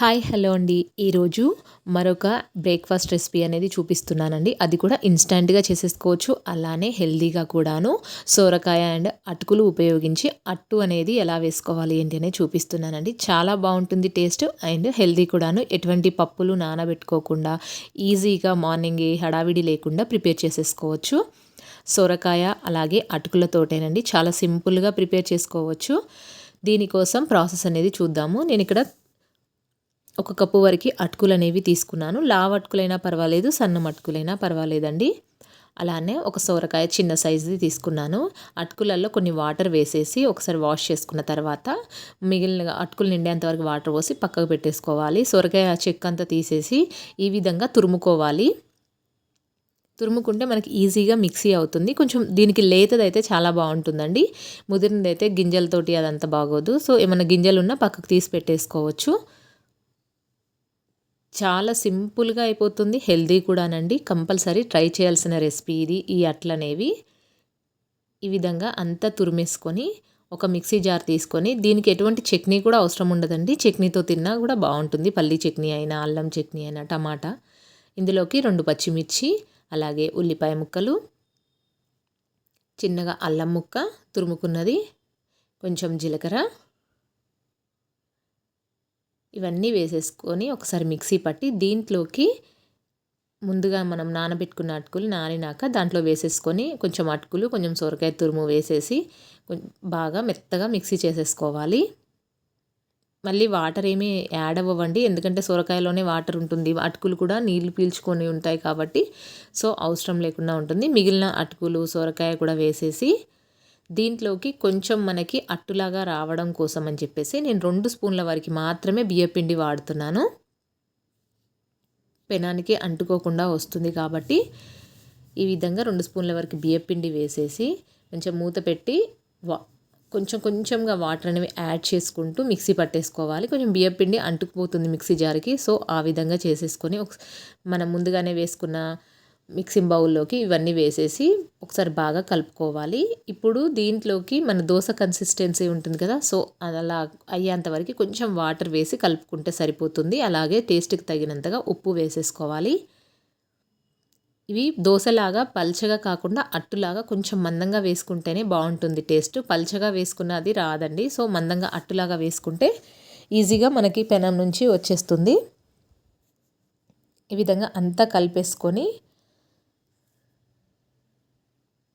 Hi hello అండి. ఈరోజు మరొక బ్రేక్ఫాస్ట్ రెసిపీ అనేది చూపిస్తున్నానండి. అది కూడా ఇన్స్టాంట్గా చేసేసుకోవచ్చు. అలానే హెల్దీగా కూడాను. సోరకాయ అండ్ అటుకులు ఉపయోగించి అట్టు అనేది ఎలా వేసుకోవాలి ఏంటి అనేది చూపిస్తున్నానండి. చాలా బాగుంటుంది టేస్ట్ అండ్ హెల్దీ కూడాను. ఎటువంటి పప్పులు నానబెట్టుకోకుండా ఈజీగా మార్నింగ్ హడావిడి లేకుండా ప్రిపేర్ చేసేసుకోవచ్చు. సొరకాయ అలాగే అటుకులతోటేనండి. చాలా సింపుల్గా ప్రిపేర్ చేసుకోవచ్చు. దీనికోసం ప్రాసెస్ అనేది చూద్దాము. నేను ఇక్కడ ఒక కప్పు వరకు అటుకులు అనేవి తీసుకున్నాను. లావ్ అటుకులైనా పర్వాలేదు సన్నం అటుకులైనా పర్వాలేదండి. అలానే ఒక సోరకాయ చిన్న సైజుది తీసుకున్నాను. అటుకులలో కొన్ని వాటర్ వేసేసి ఒకసారి వాష్ చేసుకున్న తర్వాత మిగిలిన అటుకులు నిండేంత వరకు వాటర్ పోసి పక్కకు పెట్టేసుకోవాలి. సొరకాయ చెక్క అంతా తీసేసి ఈ విధంగా తురుముకోవాలి. తురుముకుంటే మనకి ఈజీగా మిక్సీ అవుతుంది. కొంచెం దీనికి లేతదైతే చాలా బాగుంటుందండి. ముదిరినదైతే గింజలతోటి అదంతా బాగోదు. సో ఏమైనా గింజలు ఉన్నా పక్కకు తీసి పెట్టేసుకోవచ్చు. చాలా సింపుల్గా అయిపోతుంది. హెల్దీ కూడానండి. కంపల్సరీ ట్రై చేయాల్సిన రెసిపీ ఇది. ఈ అట్లనేవి ఈ విధంగా అంతా తురిమేసుకొని ఒక మిక్సీ జార్ తీసుకొని దీనికి ఎటువంటి చట్నీ కూడా అవసరం ఉండదండి. చట్నీతో తిన్నా కూడా బాగుంటుంది. పల్లీ చట్నీ అయినా అల్లం చట్నీ అయినా టమాటా. ఇందులోకి రెండు పచ్చిమిర్చి అలాగే ఉల్లిపాయ ముక్కలు. చిన్నగా అల్లం ముక్క తురుముకున్నది. కొంచెం జీలకర్ర. ఇవన్నీ వేసేసుకొని ఒకసారి మిక్సీ పట్టి దీంట్లోకి ముందుగా మనం నానబెట్టుకున్న అటుకులు నానినాక దాంట్లో వేసేసుకొని కొంచెం అటుకులు కొంచెం సొరకాయ తురుము వేసేసి బాగా మెత్తగా మిక్సీ చేసేసుకోవాలి. మళ్ళీ వాటర్ ఏమీ యాడ్ అవ్వండి ఎందుకంటే సొరకాయలోనే వాటర్ ఉంటుంది. అటుకులు కూడా నీళ్ళు పీల్చుకొని ఉంటాయి కాబట్టి సో అవసరం లేకుండా ఉంటుంది. మిగిలిన అటుకులు సొరకాయ కూడా వేసేసి దీంట్లోకి కొంచెం మనకి అట్టులాగా రావడం కోసం అని చెప్పేసి నేను రెండు స్పూన్ల వరకు మాత్రమే బియ్యపిండి వాడుతున్నాను. పెనానికి అంటుకోకుండా వస్తుంది కాబట్టి ఈ విధంగా రెండు స్పూన్ల వరకు బియ్యపిండి వేసేసి కొంచెం మూత పెట్టి వా కొంచెం కొంచెంగా వాటర్ అనేవి యాడ్ చేసుకుంటూ మిక్సీ పట్టేసుకోవాలి. కొంచెం బియ్యపిండి అంటుకుపోతుంది మిక్సీ జార్కి. సో ఆ విధంగా చేసేసుకొని మనం ముందుగానే వేసుకున్న మిక్సింగ్ బౌల్లోకి ఇవన్నీ వేసేసి ఒకసారి బాగా కలుపుకోవాలి. ఇప్పుడు దీంట్లోకి మన దోశ కన్సిస్టెన్సీ ఉంటుంది కదా సో అలా అయ్యేంత వరకు కొంచెం వాటర్ వేసి కలుపుకుంటే సరిపోతుంది. అలాగే టేస్ట్కి తగినంతగా ఉప్పు వేసేసుకోవాలి. ఇవి దోశలాగా పల్చగా కాకుండా అట్టులాగా కొంచెం మందంగా వేసుకుంటేనే బాగుంటుంది టేస్ట్. పల్చగా వేసుకున్నది రాదండి సో మందంగా అట్టులాగా వేసుకుంటే ఈజీగా మనకి పెనం నుంచి వచ్చేస్తుంది. ఈ విధంగా అంతా కలిపేసుకొని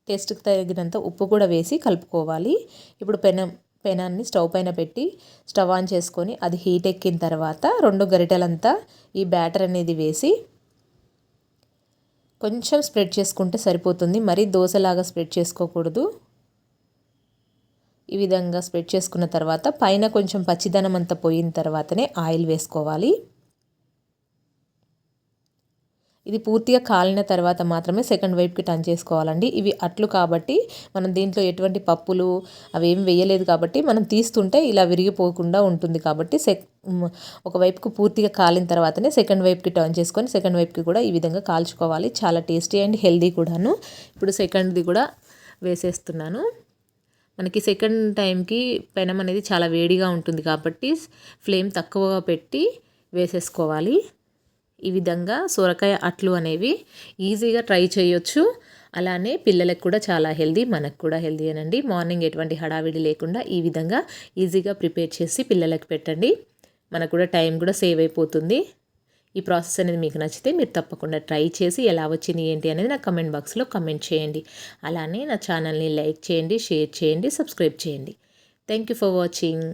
టేస్ట్కి తగినంత ఉప్పు కూడా వేసి కలుపుకోవాలి. ఇప్పుడు పెనం పెనాన్ని స్టవ్ పైన పెట్టి స్టవ్ ఆన్ చేసుకొని అది హీట్ ఎక్కిన తర్వాత రెండు గరిటెలంతా ఈ బ్యాటర్ అనేది వేసి కొంచెం స్ప్రెడ్ చేసుకుంటే సరిపోతుంది. మరీ దోశలాగా స్ప్రెడ్ చేసుకోకూడదు. ఈ విధంగా స్ప్రెడ్ చేసుకున్న తర్వాత పైన కొంచెం పచ్చిదనం అంతా పోయిన తర్వాతనే ఆయిల్ వేసుకోవాలి. ఇది పూర్తిగా కాలిన తర్వాత మాత్రమే సెకండ్ వైపుకి టర్న్ చేసుకోవాలండి. ఇవి అట్లు కాబట్టి మనం దీంట్లో ఎటువంటి పప్పులు అవి ఏమి వేయలేదు కాబట్టి మనం తీస్తుంటే ఇలా విరిగిపోకుండా ఉంటుంది కాబట్టి సెక్ ఒకవైపుకు పూర్తిగా కాలిన తర్వాతనే సెకండ్ వైపుకి టర్న్ చేసుకొని సెకండ్ వైపుకి కూడా ఈ విధంగా కాల్చుకోవాలి. చాలా టేస్టీ అండ్ హెల్దీ కూడాను. ఇప్పుడు సెకండ్ది కూడా వేసేస్తున్నాను. మనకి సెకండ్ టైంకి పెనం అనేది చాలా వేడిగా ఉంటుంది కాబట్టి ఫ్లేమ్ తక్కువగా పెట్టి వేసేసుకోవాలి. ఈ విధంగా సొరకాయ అట్లు అనేవి ఈజీగా ట్రై చేయొచ్చు. అలానే పిల్లలకు కూడా చాలా హెల్దీ మనకు కూడా హెల్దీ అనండి. మార్నింగ్ ఎటువంటి హడావిడి లేకుండా ఈ విధంగా ఈజీగా ప్రిపేర్ చేసి పిల్లలకు పెట్టండి. మనకు కూడా టైం కూడా సేవ్ అయిపోతుంది. ఈ ప్రాసెస్ అనేది మీకు నచ్చితే మీరు తప్పకుండా ట్రై చేసి ఎలా వచ్చింది ఏంటి అనేది నా కమెంట్ బాక్స్లో కమెంట్ చేయండి. అలానే నా ఛానల్ని లైక్ చేయండి షేర్ చేయండి సబ్స్క్రైబ్ చేయండి. Thank you for watching.